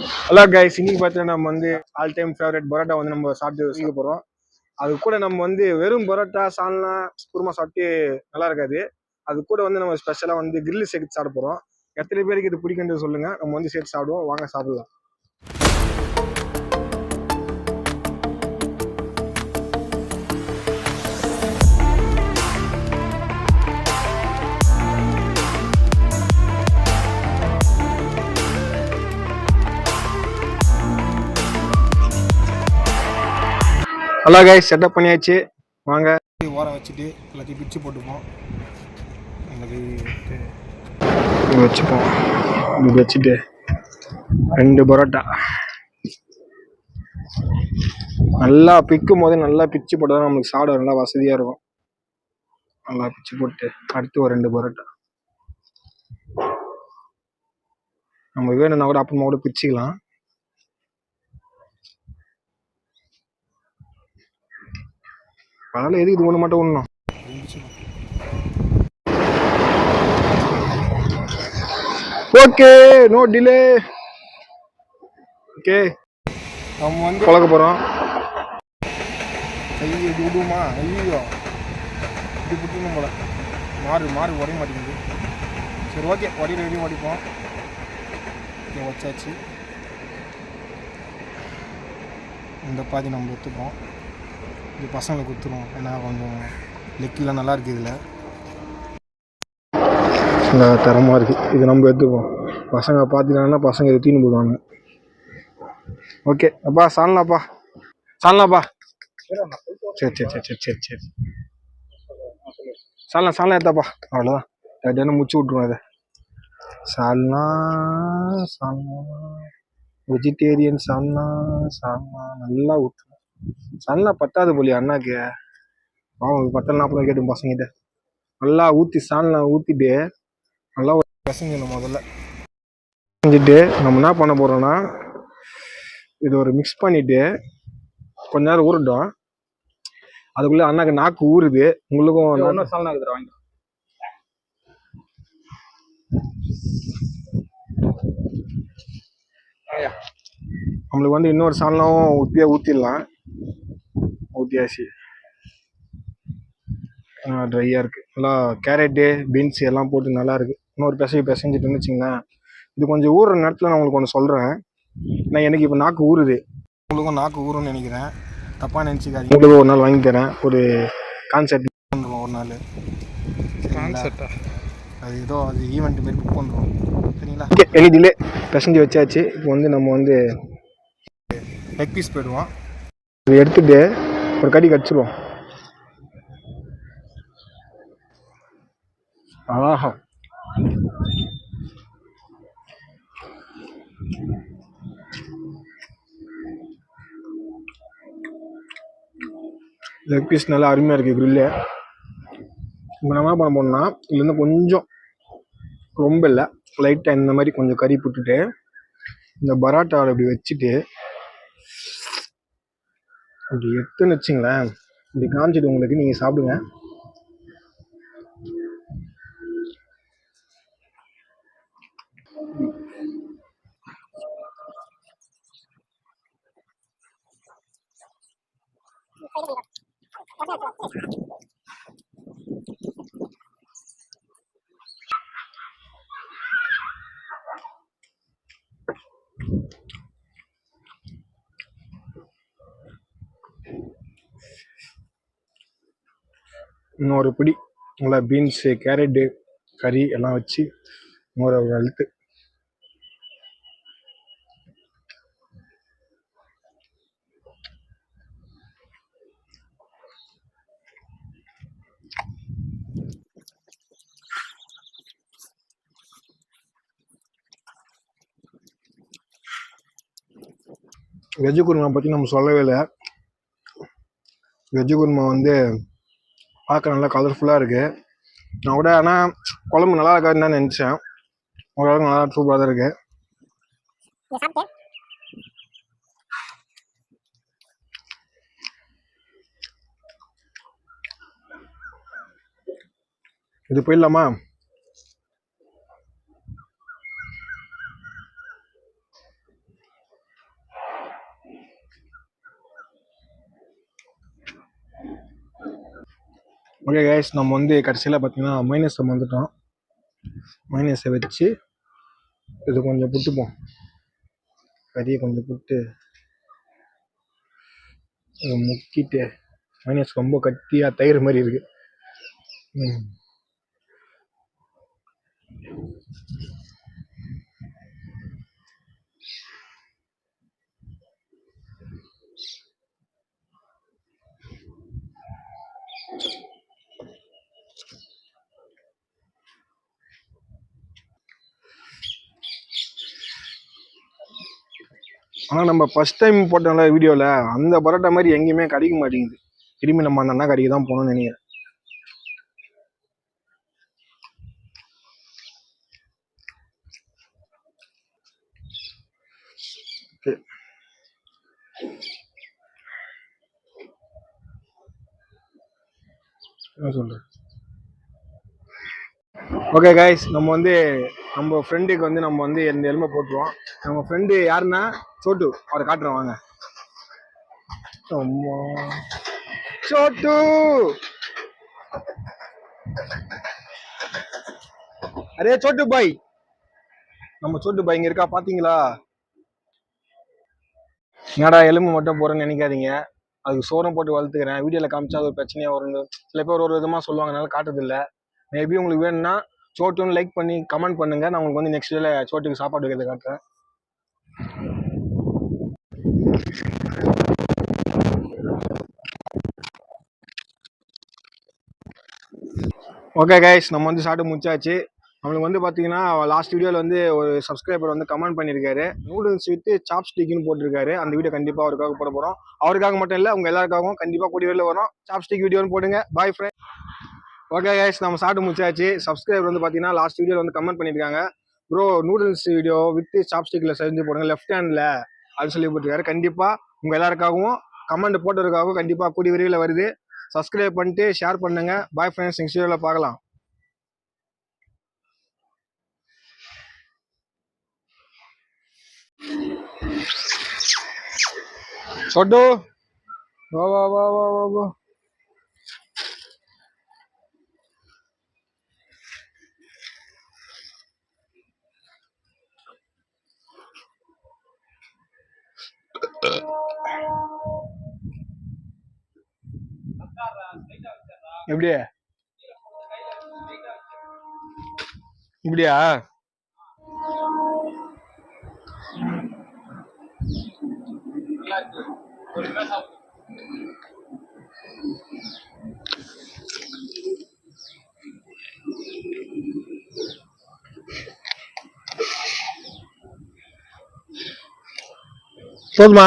Hello guys இன்னைக்கு பார்த்தீங்கன்னா நம்ம வந்து ஆல் டைம் ஃபேவரட் பரோட்டா வந்து நம்ம சாப்பிட்டு செய்ய போகிறோம் அது கூட நம்ம வந்து வெறும் பரோட்டா சால்னா குருமா சாப்பிட்டு நல்லா இருக்காது. அது கூட வந்து நம்ம ஸ்பெஷலாக வந்து கிரில் சேர்த்து சாப்பிட போகிறோம் எத்தனை பேருக்கு இது பிடிக்குன்றது சொல்லுங்க. நம்ம வந்து சேர்த்து சாப்பிடுவோம். வாங்க சாப்பிடலாம். ஹலோ கைஸ் செட்டப் பண்ணியாச்சு. வாங்க. ஓரம் வச்சுட்டு எல்லாத்தையும் பிச்சு போட்டுப்போம் வச்சுப்போம். இது வச்சுட்டு ரெண்டு பரோட்டா. நல்லா பிக்கும் போது நல்லா பிச்சு போட்டு தான் நம்மளுக்கு சாப்பிட நல்லா வசதியாக இருக்கும். நல்லா பிச்சு போட்டு அடுத்து ஒரு ரெண்டு பரோட்டா. நம்ம வேணும்னா கூட அப்புறமா கூட பிச்சுக்கலாம். அதனால எதுக்கு இது ஒன்று மட்டும் ஒன்றும் ஓகே நோ டிலே ஓகே நம்ம வந்து பழக்க போகிறோம் ஐயோ இது விடுமா? ஐயோ. இது விட்டுணும் போல. மாறு மாறு உடைய மாட்டேங்குது. சரி ஓகே உடையிற வரையும் உடைப்போம் ஓகே வச்சாச்சு. இந்த பாதி நம்ம ஒத்துப்போம். இது பசங்களுக்கு கொடுத்துருவோம். ஏன்னா கொஞ்சம் லெக்கிலாம் நல்லா இருக்குது இதில். நல்லா தரமாக இருக்குது இது நம்ம எடுத்துப்போம் பசங்க பார்த்துட்டாங்கன்னா பசங்க இதை தீனு போடுவாங்க. ஓகே அப்பா சாலனாப்பா. சாலனாப்பா. சரி சரி சரி சரி சரி சரி. சாலனா சாலனா எடுத்தாப்பா. அவ்வளோதான் கட்டியான முடிச்சு விட்ருவோம் இதை. சால்னா சால்னா. வெஜிடேரியன் சால்னா சால்னா. நல்லா ஊற்றுவோம் சால்னா பத்தாது போலியா அண்ணாக்கு. பாவம் பத்தல நாற்பது கேட்டும் பசங்கிட்ட. நல்லா ஊற்றி சால்னா ஊற்றிட்டு நல்லா ஒரு பிசைஞ்சணும் முதல்ல. செஞ்சுட்டு நம்ம என்ன பண்ண போகிறோம்னா இது ஒரு மிக்ஸ் பண்ணிவிட்டு கொஞ்ச நேரம் ஊறட்டும். அதுக்குள்ளே அண்ணாக்கு நாக்கு ஊறுது. உங்களுக்கும் சால்னா இருக்குது வாங்கி நம்மளுக்கு வந்து இன்னொரு சால்னாவும் ஊற்றியே ஊற்றிடலாம் ஊற்றியாச்சு ட்ரையாக இருக்குது நல்லா கேரட்டு பீன்ஸ் எல்லாம் போட்டு நல்லா இருக்குது இன்னொரு பிசை பிசைஞ்சிட்டு வச்சுங்களேன் இது கொஞ்சம் ஊறுற நேரத்தில் நான் உங்களுக்கு ஒன்று சொல்கிறேன் நான் எனக்கு இப்போ நாக்கு ஊறுது. உங்களுக்கும் நாக்கு ஊறுன்னு நினைக்கிறேன். தப்பாக நினச்சிக்காதீங்க. உங்களுக்கு ஒரு நாள் வாங்கி தரேன். ஒரு கான்செப்ட் பண்ணுறோம் ஒரு நாள். கான்செப்டா அது ஏதோ அது ஈவெண்ட் மாரி புக் பண்ணுறோம் சரிங்களா? எனி டிலே பிசைஞ்சு வச்சாச்சு. இப்போ வந்து நம்ம வந்து லெக் பீஸ் போயிடுவோம். இது எடுத்துட்டு ஒரு கடி கடிச்சிருவோம் ஆஹா. லெக் பீஸ் நல்லா அருமையாக இருக்குது க்ரில்லு இப்போ நம்ம என்ன பண்ண போனோம்னா இதுலேருந்து கொஞ்சம் ரொம்ப இல்லை லைட்டாக இந்த மாதிரி கொஞ்சம் கறி போட்டுட்டு இந்த பராட்டாவில் இப்படி வச்சுட்டு அப்படி எடுத்துன்னு வச்சுங்களேன் இப்படி காமிச்சிட்டு உங்களுக்கு நீங்கள் சாப்பிடுங்க. இன்னொரு பிடி நல்லா பீன்ஸு கேரட்டு கறி எல்லாம் வச்சு இன்னொரு ஒரு அழுத்து வெஜ்ஜு குருமா பற்றி நம்ம சொல்லவே இல்லை. வெஜ்ஜு குருமா வந்து பார்க்க நல்லா கலர்ஃபுல்லாக இருக்குது நான் கூட ஆனால் குழம்பு நல்லா இருக்காதுன்னு தான் நினச்சேன். ஓரளவுக்கு நல்லா சூப்பராக தான் இருக்குது இது போயிடலாமா? ஓகே கைஸ் நம்ம வந்து கடைசியில் பார்த்தீங்கன்னா மைனஸை வந்துட்டோம். மைனஸை வச்சு இது கொஞ்சம் புட்டுப்போம். கறியை கொஞ்சம் புட்டு முக்கிட்டு மைனஸ் ரொம்ப கட்டியாக தயிர் மாதிரி இருக்குது ம். ஆனால் நம்ம ஃபர்ஸ்ட் டைம் போட்டோம்ல வீடியோவில் அந்த பரோட்டா மாதிரி எங்கேயுமே கிடைக்க மாட்டேங்குது. திரும்பி நம்ம அந்த அண்ணா கடைக்கு தான் போகணும்னு நினைக்கிறேன். ஓகே. என்ன சொல்கிறேன் ஓகே கைஸ் நம்ம வந்து நம்ம ஃப்ரெண்டுக்கு வந்து நம்ம வந்து இந்த எலும்பை போட்டுருவோம். நம்ம ஃப்ரெண்டு யாருன்னா சோட்டு அவரை காட்டுறோம் வாங்க. அம்மா. சோட்டு! அரே சோட்டு பாய். நம்ம சோட்டு பாய் இங்க இருக்கா பாத்தீங்களா? என்னடா எலும்பு மட்டும் போறேன்னு நினைக்காதீங்க. அதுக்கு சோறம் போட்டு வளர்த்துக்கிறேன். வீடியோல காமிச்சா அது ஒரு பிரச்சனையா வரும் சில பேர் ஒரு விதமா சொல்லுவாங்கனால காட்டுறது மேபி உங்களுக்கு வேணும்னா சோட்டுன்னு லைக் பண்ணி கமெண்ட் பண்ணுங்கள் நான் உங்களுக்கு வந்து நெக்ஸ்ட் டேல சோட்டுக்கு சாப்பாடு வைக்கிறது காட்டுறேன். ஓகே கைஸ் நம்ம வந்து சாப்பிட்டு முடிச்சாச்சு. நம்மளுக்கு வந்து பார்த்தீங்கன்னா லாஸ்ட் வீடியோவில் வந்து ஒரு சப்ஸ்கிரைபர் வந்து கமெண்ட் பண்ணியிருக்காரு நூடுல்ஸ் வித்து சாப் ஸ்டிக்னு போட்டிருக்காரு. அந்த வீடியோ கண்டிப்பாக அவருக்காக போட போகிறோம் அவருக்காக மட்டும் இல்லை உங்கள் எல்லாருக்காகவும் கண்டிப்பாக கூடிய வரும். சாப் ஸ்டிக் வீடியோன்னு போடுங்க. பாய் ஃப்ரெண்ட் ஓகே கைஸ் நம்ம சாப்பிட்டு முடிச்சாச்சு. சப்ஸ்கிரைபர் வந்து பார்த்தீங்கன்னா லாஸ்ட் வீடியோவில் வந்து கமெண்ட் பண்ணியிருக்காங்க ப்ரோ நூடுல்ஸ் வீடியோ வித் சாப்ஸ்டிக்கில் செஞ்சு போடுங்க லெஃப்ட் ஹேண்டில் அப்படின்னு சொல்லி போட்டிருக்காரு. கண்டிப்பாக உங்கள் எல்லாருக்காகவும் கமெண்ட் போட்டதுக்காகவும் கண்டிப்பாக கூடிய விரைவில் வருது. சப்ஸ்கிரைப் பண்ணிட்டு ஷேர் பண்ணுங்க. பாய் ஃப்ரெண்ட்ஸ் நெக்ஸ்ட் வீடியோவில் பார்க்கலாம். சொட்டு. வா வா வா வா வா. எப்படியா? எப்படி இப்படியா? போதுமா?